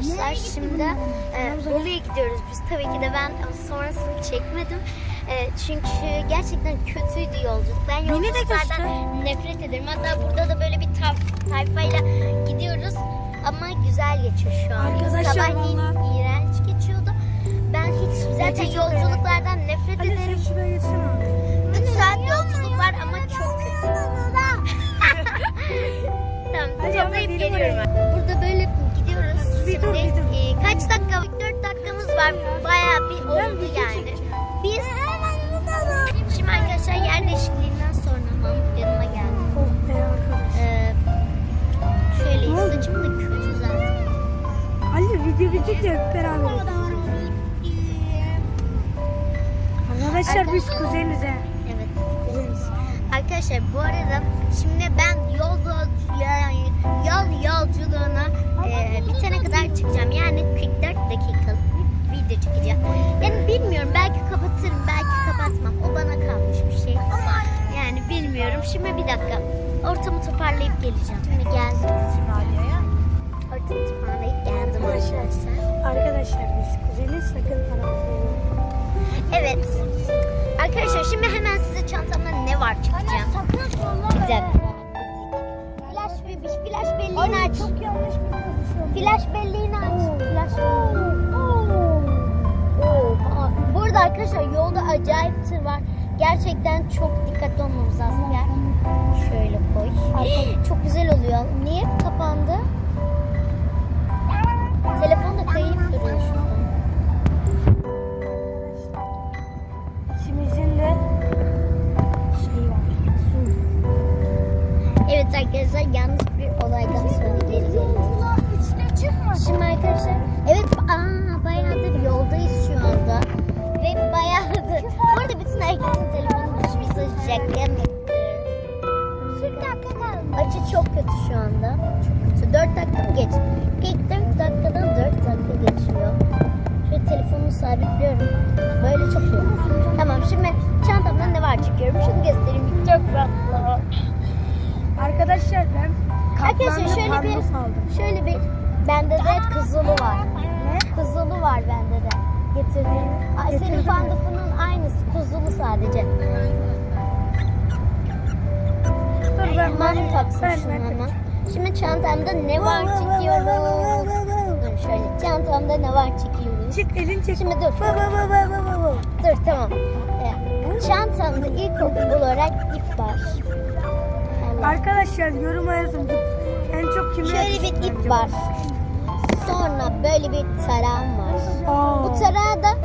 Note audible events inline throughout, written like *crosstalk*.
arkadaşlar şimdi e, Bolu'ya gidiyoruz biz. Tabii ki de ben sonrasını çekmedim. E, çünkü gerçekten kötüydü yolculuk. Ben yolculuklardan nefret ederim. Hatta burada da böyle bir tayf, tayfayla gidiyoruz. Ama güzel geçiyor şu an. Arkadaşlar Sabahleyin vallahi- iğrenç geçiyordu. Ben hiç zaten yolculuklardan nefret Hadi ederim. sen şuraya geçsene. 3 saat yolculuk var ama çok kötü. *laughs* tamam toplayıp geliyorum. ben. Burada böyle dakika? 4 dakikamız var. Bayağı bir oldu video yani. Biz şimdi arkadaşlar yer değişikliğinden sonra Mahmut yanıma geldi. Oh. Ee, şöyle Ne oldu? saçım da kötü zaten. Ali video bitince hep beraber. Arkadaşlar biz kuzeniz he. Evet. güzeliz. Arkadaşlar bu arada şimdi ben yol yol yolculuğuna e, bitene kadar çıkacağım. Yani bilmiyorum. Şimdi bir dakika. Ortamı toparlayıp geleceğim. Şimdi geldim. Ortamı toparlayıp geldim arkadaşlar. Arkadaşlar biz kuzeniz sakın aramızda Evet. Arkadaşlar şimdi hemen size çantamda ne var çıkacağım. Bir dakika. Flash bebiş, flash belleğini aç. Çok yanlış bir pozisyon. Flash belleğini aç. Flash belleğini. Oo, aa, Burada arkadaşlar yolda acayip tır var. Gerçekten çok dikkatli olmamız lazım. Gel. Şöyle koy. Çok güzel oluyor. Niye kapandı? Telefon da kayıp duruyor şu an. İkimizin de şey var. Evet arkadaşlar yanlış katlanlı şöyle bir bende de kızılı var. Ne? Kızılı var bende de. Getirdiğim. Ay, senin pandufunun aynısı. Kuzulu sadece. Dur ben ben taksın şunu hemen. Şimdi çantamda ne var çekiyoruz. Dur şöyle çantamda ne var çekiyoruz. Çık elin çek. Şimdi dur. Dur tamam. Ee, çantamda ilk olarak ip var. Arkadaşlar yoruma yazın. Şöyle bir ip var. Sonra böyle bir tarağım var. Aa. Bu tarağı da *laughs*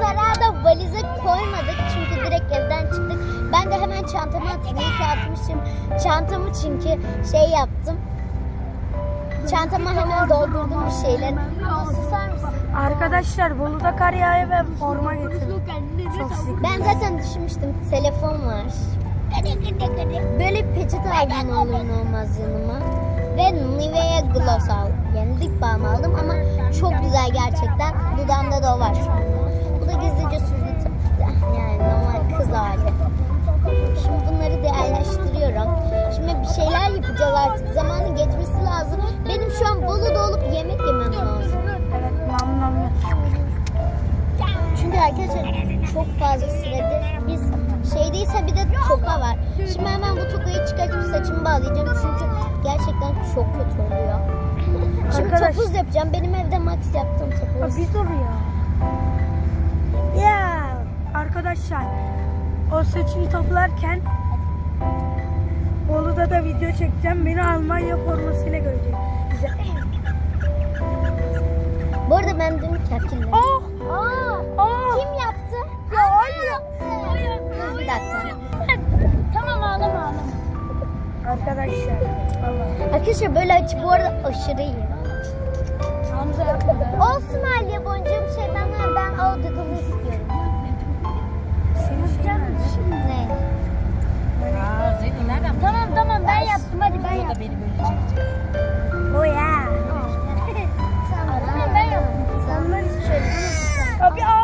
tarağı da valize koymadık çünkü direkt evden çıktık. Ben de hemen çantama attım. İyi ki atmışım. Çantamı çünkü şey yaptım. Çantama hemen doldurdum bir şeyler. Susar mısın? Arkadaşlar Bolu'da kar yağıyor ve forma getirdim. Çok. Ben zaten düşünmüştüm. Telefon var. Böyle peçete aldım olur ne olmaz Gloss aldım. Yani dip balm aldım ama çok güzel gerçekten. Dudağımda da o var şu anda. Bu da gizlice sürdü. Yani normal kız hali. Şimdi bunları değerleştiriyorum. Şimdi bir şeyler yapacağız artık. Zamanı geçmesi lazım. Benim şu an Bolu'da olup yemek yemem lazım. Evet nam. Çünkü arkadaşlar çok fazla süredir biz şeydeyse bir de toka var. Şimdi hemen bu tokayı çıkartıp saçımı bağlayacağım çünkü gerçekten çok kötü oluyor. *laughs* Şimdi Arkadaş- topuz yapacağım. Benim evde max yaptım Ya topuz. bir dur ya. Ya arkadaşlar o saçını toplarken Bolu'da da video çekeceğim. Beni Almanya formasıyla görecek. Güzel. Bu arada ben dün kerkinle. Oh! Arkadaşlar. Allah. Arkadaşlar böyle açı bu arada aşırı iyi. Hamza yapmadı. Olsun Aliye boncuğum şeytanlar ben dudumu istiyorum. Senin? Ne? Aa Zeynep nereden Tamam tamam ben yaptım hadi ben yaptım. beni böyle çekecek. O ya. *laughs* Tamam ben yaptım. Onlar Şöyle. Ya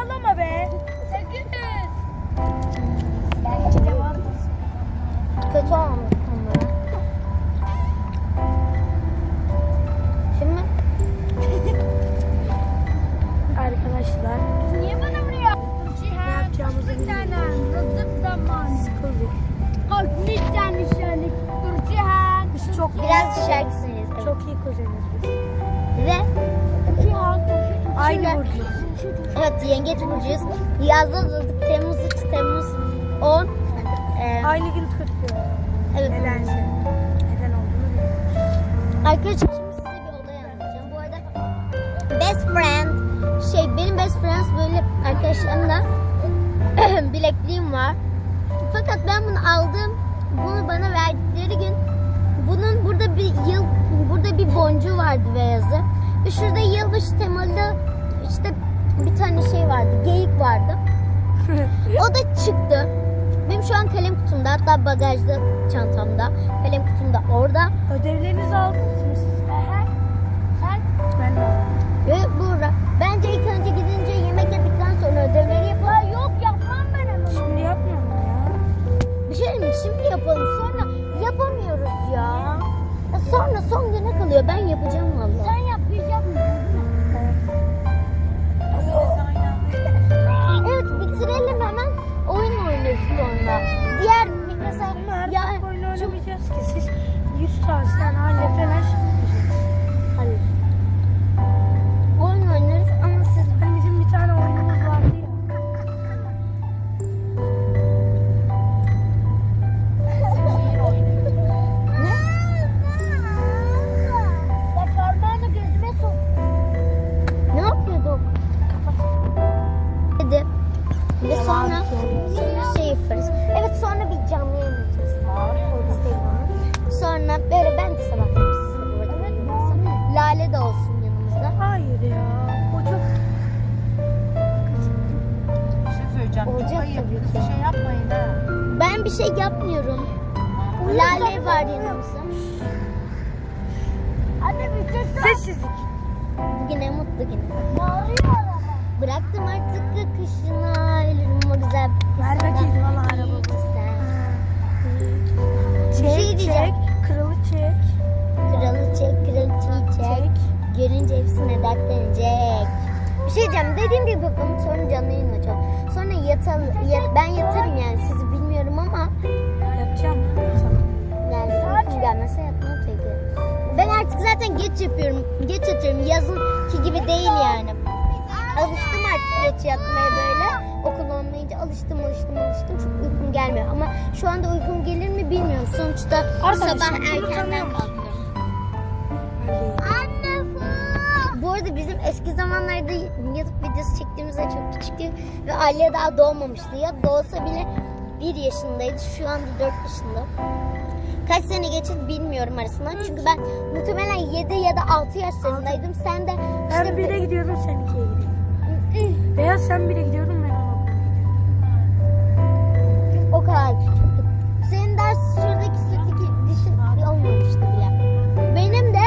evet yengeç burcuyuz. Yazda doğduk. Temmuz 3, Temmuz 10. Ee, Aynı gün tutmuyor. evet. Nedense. Neden olduğunu bilmiyorum. Arkadaşlar şimdi size bir olay anlatacağım. Bu arada best friend şey benim best friends böyle arkadaşlarımla *clears throat* bilekliğim var. Fakat ben bunu aldım. Bunu bana verdikleri gün bunun burada bir yıl burada bir boncuğu vardı beyazı. Ve şurada yılbaşı temalı işte bir tane şey vardı. Geyik vardı. *laughs* O da çıktı. Benim şu an kalem kutumda hatta bagajda çantamda. Kalem kutumda orada. Ödevlerinizi aldınız mı siz? Sen Ben de aldım. Ve Buğra. Bence ilk önce gidince yemek yedikten sonra ödevleri yapalım. yok yapmam ben ama. Şimdi yapmıyorum ya. Bir şey mi? Şimdi yapalım. Sonra yapamıyoruz ya. ya. Sonra son güne kalıyor. Ben yapacağım vallahi. Sen yapacak mısın? Evet sonra. Diğer Ben bir şey yapmıyorum. Lale var yanımızda. Anne bir şey sessizlik. Bugüne mutlu günü. Bıraktım artık kışına ölürüm o güzel. Ver bakayım valla araba. Sen. Çek, şey diyeceğim. çek, kralı çek. Kralı çek, kraliçeyi çek. Görünce hepsine dertlenecek. Bir şey diyeceğim. Dediğim gibi bakalım sonra canlı yayın açalım. Sonra yatalım. Ya- ben yatarım yani sizi yatmam tabii. Ben artık zaten geç yapıyorum. Geç yatıyorum. Yazınki gibi değil yani. Alıştım artık geç yatmaya böyle. Okul olmayınca alıştım alıştım alıştım. Çok uykum gelmiyor. Ama şu anda uykum gelir mi bilmiyorum. Sonuçta Arkadaşlar, sabah erkenden kalkıyorum. Bu arada bizim eski zamanlarda YouTube videosu çektiğimizde çok küçüktü ve Alya daha doğmamıştı. Ya doğsa bile bir yaşındaydı. Şu anda 4 yaşında. Kaç sene geçti bilmiyorum arasından. Çünkü ben muhtemelen 7 ya da 6 yaşlarındaydım. Sen de Ben işte 1'e gidiyordum sen 2'ye gidiyorsun. Veya sen 1'e gidiyordun ben ona o kadar küçüktüm. Senin ders şuradaki sütteki dişin olmamıştı bile. Benim de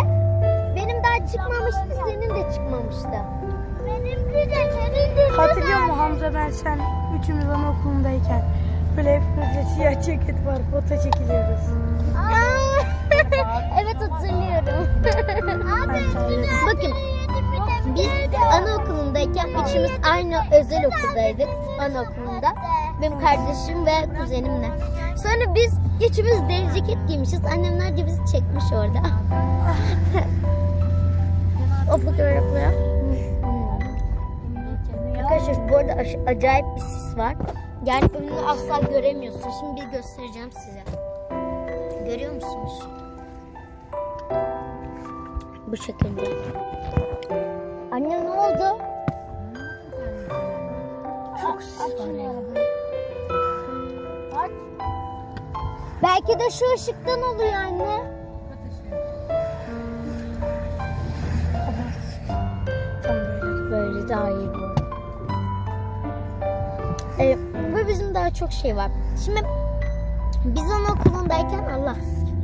benim daha çıkmamıştı. Senin de çıkmamıştı. Benimki de senin de. Hatırlıyor musun Hamza ben sen üçümüz anaokulundayken böyle hepimizde siyah ceket var foto çekiliyoruz. *laughs* Evet hatırlıyorum. Bakın biz anaokulundayken üçümüz aynı özel okuldaydık anaokulunda. Benim kardeşim ve kuzenimle. Sonra biz üçümüz deri ceket giymişiz. Annemler de bizi çekmiş orada. *laughs* o fotoğraflara. Arkadaşlar bu arada acayip bir sis var. Yani önünü asla göremiyorsun. Şimdi bir göstereceğim size. Görüyor musunuz? Bu şekilde. Anne ne oldu? Çok ya. Belki de şu ışıktan oluyor anne. Böyle. Daha iyi bu. Ee, bizim daha çok şey var. Şimdi biz anaokulundayken Allah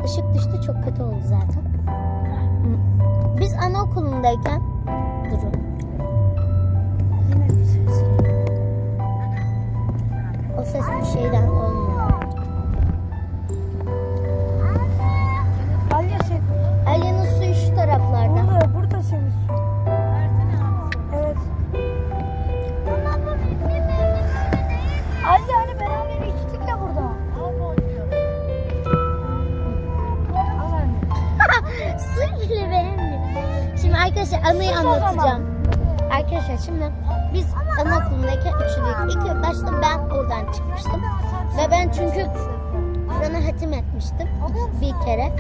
ışık düştü çok kötü oldu zaten. Biz anaokulundayken durun. O ses bir şeyden olmuyor. Arkadaşlar anıyı anlatacağım. Arkadaşlar şimdi biz anaokulundayken üçlüydük. İlk başta ben oradan çıkmıştım. Ve ben çünkü Kur'an'ı hatim etmiştim bir kere.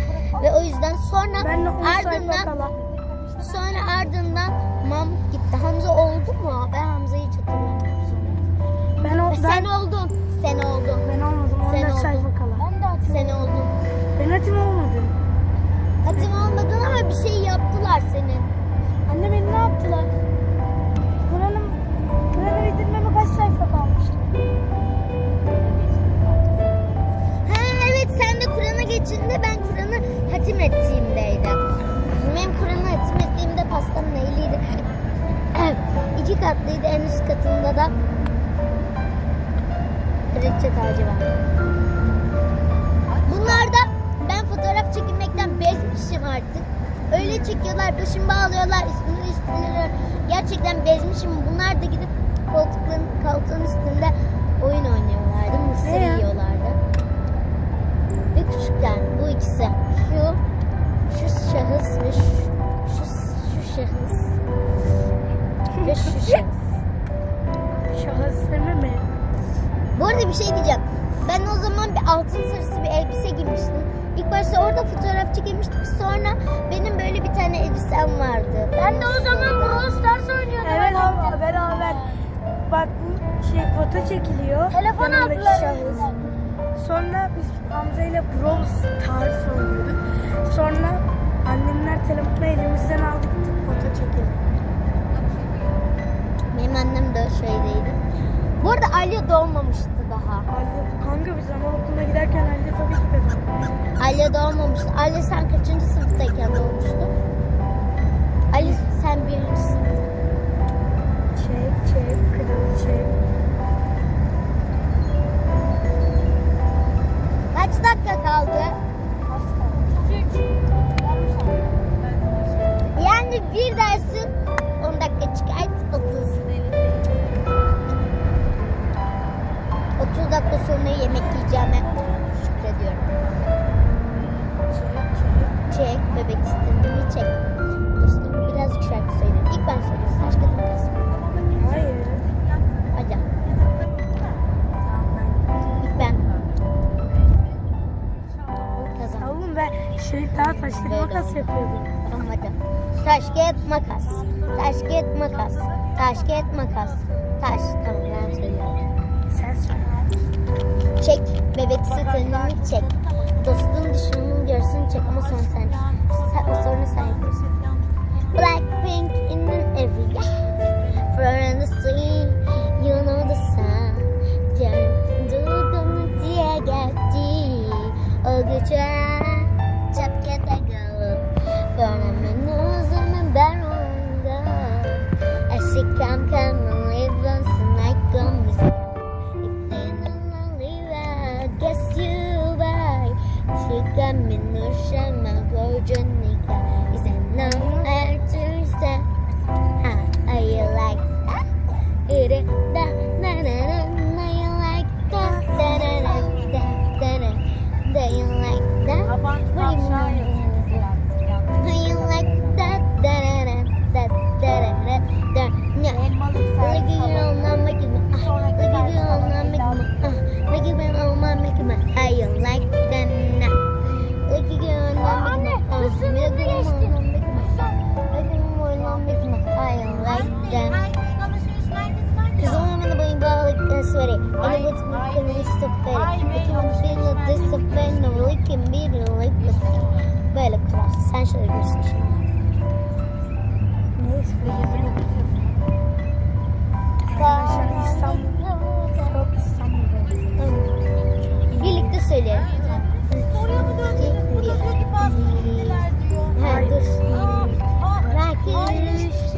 Ve o yüzden sonra Ben de 10 sayfa ardından sonra ardından Mahmut gitti. Hamza oldu mu? Ben Hamza'yı hiç hatırlamıyorum. Ben, o, Ve sen ben, oldun. Sen oldun. ben olmadım. Sen 14 oldun. Sen oldun. Ben hatim olmadım. Hatim olmadın ama bir şey yaptılar senin. Anne beni ne yaptılar? Kur'an'ım Kur'an'ı bitirmeme kaç sayfa kalmıştı? Ha evet sen de Kur'an'a geçtiğinde ben Kur'an'ı hatim ettiğimdeydim. Benim Kur'an'ı hatim ettiğimde pastam neyliydi? *clears throat* İki katlıydı en üst katında da kraliçe tacı var. Bunlar da ben fotoğraf çekilmekten bezmişim artık. Öyle çekiyorlar, başımı bağlıyorlar. Gerçekten bezmişim. Bunlar da gidip koltukların, koltuğun üstünde oyun oynuyorlardı, mısır ya? yiyorlardı. Ve küçükler bu ikisi. Şu, şu şahıs ve şu, şu, şu şahıs. Ve şu şahıs. Şahısını mı? Bu arada bir şey diyeceğim. Ben o zaman bir altın sarısı bir elbise giymiştim. İlk başta orada fotoğraf çekilmiştik. Sonra benim böyle bir tane elbisem vardı. Ben de o zaman Brawl Stars oynuyordum. Evet abi beraber. Bak bu şey foto çekiliyor. Telefon aldılar. Sonra biz Hamza ile Brawl Stars oynuyorduk. Sonra annemler telefonu elimizden aldı gittik foto çekelim. Benim annem de şeydeydi. Bu arada Alya doğmamıştı daha. Ali, kanka biz anaokuluna giderken Ali tabii ki de. Alya doğmamıştı. Alya sen kaçıncı sınıftayken doğmuştun? Ali sen birinci sınıf. Yapıyordum. Hadi. Taş kağıt makas. Taş kağıt makas. Taş kağıt makas. Taş. Tamam ben söylüyorum. Sen söyle. Çek bebek sütünü çek. Dostun düşmanın görsün çek ama sonra sen. sen o sonra sen yapıyorsun. Blackpink in every For them. Because only when the body ball is sweaty, and it looks more can be so fatty. It can feel a discipline, or it can be the lip with Böyle kurar. Sen şöyle görsün şimdi. Neyse. Arkadaşlar İstanbul. Yok İstanbul'da. Birlikte söyleyelim. Oraya mı döndünüz? Burada diyor ki bazı diyor. Ha dur. Belki